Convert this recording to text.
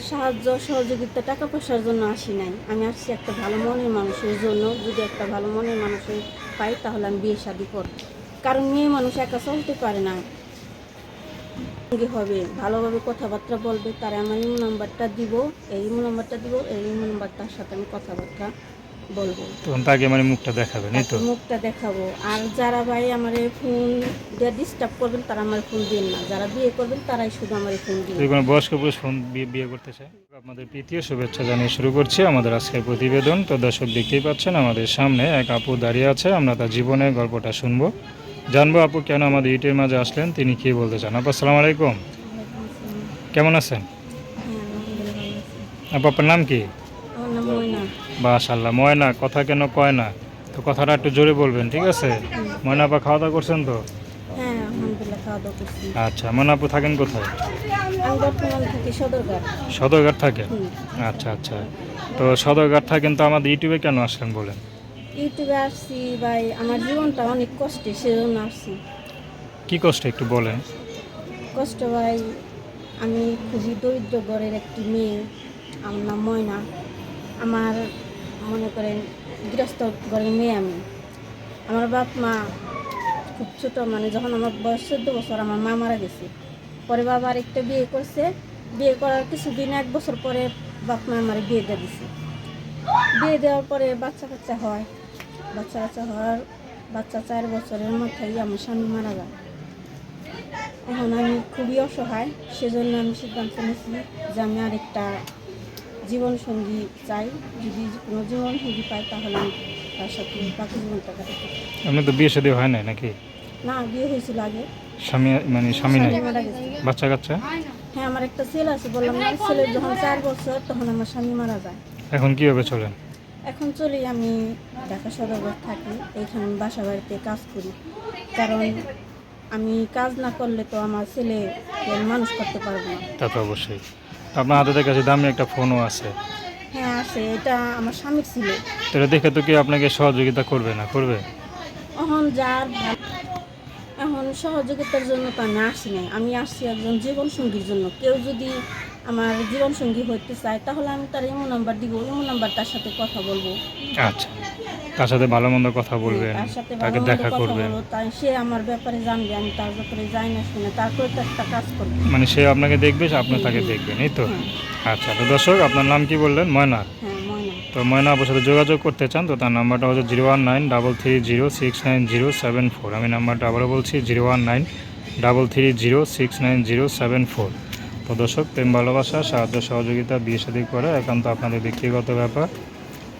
সাহায্য, সহযোগিতা, টাকা পয়সার জন্য আসি নাই। আমি আসছি একটা ভালো মনের মানুষের জন্য। যদি একটা ভালো মনের মানুষের পাই, তাহলে আমি বিয়ে শাদি করব। কারণ মেয়ে মানুষ একা চলতে পারে না। হবে, ভালোভাবে কথাবার্তা বলবে, তারা আমার ইমো নাম্বারটা দিব। এই ইমো নাম্বারটা দিব, এই ইমো নাম্বারটার সাথে আমি কথাবার্তা বলব। তখন তাকে মানে মুখটা দেখাবেন এই তো? মুখটা দেখাবো। আর যারা ভাই আমার ফোন দিয়ে ডিস্টার্ব করবেন তারা আমার ফোন দিন না। যারা বিয়ে করবেন তারাই শুধু আমার ফোন দিন। যদি কোনো বয়স্ক পুরুষ ফোন বিয়ে করতে চায় আপনাদের প্রীতীয় শুভেচ্ছা জানিয়ে শুরু করছি আমাদের আজকের প্রতিবেদন। তো দর্শক দেখতেই পাচ্ছেন আমাদের সামনে এক আপু দাঁড়িয়ে আছে। আমরা তার জীবনের গল্পটা শুনব। জানব আপু কেন আমাদের ইটের মাঝে আসলেন? তিনি কি বলতে চান? আপু আসসালামু আলাইকুম। কেমন আছেন? হ্যাঁ। আপু আপনার নাম কি? নাম ময়না। কথা কেন কয় না? তো কথাটা একটু জোরে বলবেন ঠিক আছে? ময়না আপা খাওয়া দাওয়া করছেন তো? হ্যাঁ আচ্ছা ময়না আপু থাকেন কোথায়? সদরঘাট। থাকেন? আচ্ছা আচ্ছা। তো সদরঘাট থাকেন তো আমাদের ইউটিউবে কেন আসলেন বলেন? ইউটিউবে আসছি ভাই আমার জীবনটা অনেক কষ্টে সেজন্য আসছি। কি কষ্ট একটু বলেন? কষ্ট ভাই আমি খুবই দরিদ্র ঘরের একটি মেয়ে আমার নাম ময়না। আমার মনে করেন গৃহস্থ ঘরের মেয়ে আমি। আমার বাপ মা খুব ছোটো মানে যখন আমার বয়স চোদ্দ বছর আমার মা মারা গেছে। পরে বাবা আরেকটা বিয়ে করছে। বিয়ে করার কিছুদিন, এক বছর পরে বাপ মা আমার বিয়ে দিয়ে দিছে। বিয়ে দেওয়ার পরে বাচ্চা কাচ্চা হয়। বাচ্চা কাচ্চা হওয়ার বাচ্চা চার বছরের মাথায় আমার স্বামী মারা যায়। এখন আমি খুবই অসহায়, সেজন্য আমি সিদ্ধান্ত নিয়েছি যে আমি আরেকটা জীবনসঙ্গী চাই যদি কোনো জীবনসঙ্গী পাই তাহলে আমি তার সাথে বাকি জীবনটা কাটাতে তো বিয়ে শাদী হয় নাই নাকি? না বিয়ে হয়েছিল আগে। স্বামী মানে স্বামী নাই? বাচ্চা কাচ্চা। হ্যাঁ আমার একটা ছেলে আছে বললাম না ছেলের যখন চার বছর তখন আমার স্বামী মারা যায়। এখন কীভাবে চলেন? এখন চলি আমি ঢাকা সদরঘাট থাকি এইখানে বাসা বাড়িতে কাজ করি। কারণ আমি কাজ না করলে তো আমার ছেলে মানুষ করতে পারব না। তা তো অবশ্যই। আপনার হাতে কাছে দামি একটা ফোনও আছে। হ্যাঁ আছে। এটা আমার স্বামীর ছিল। এটা দেখে তো কি আপনাকে সহযোগিতা করবে না করবে? এখন যার এখন সহযোগিতার জন্য তো আমি আসি নাই। আমি আসছি একজন জীবনসঙ্গীর জন্য। কেউ যদি আমার জীবনসঙ্গী হইতে চায় তাহলে আমি তার ইমো নাম্বার দিব। ইমো নাম্বার তার সাথে কথা বলব। আচ্ছা। তার সাথে ভালো মন্দ কথা বলবেন তাকে দেখা করবেন। তাই সে আমার ব্যাপারে জানবে আমি তার ব্যাপারে যাই না শুনে তারপরে তো একটা কাজ করব। মানে সে আপনাকে দেখবে আপনি তাকে দেখবেন এই তো? আচ্ছা তো দর্শক আপনার নাম কি বললেন? ময়না হ্যাঁ তো ময়না আপনার সাথে যোগাযোগ করতে চান তো তার নাম্বারটা হচ্ছে zero one nine double three zero six nine zero seven four. আমি নাম্বারটা আবারও বলছি zero one nine double three zero six nine zero seven four. তো দর্শক প্রেম ভালোবাসা সাহায্য সহযোগিতা বিয়ে শাদী করে একান্ত আপনাদের ব্যক্তিগত ব্যাপার।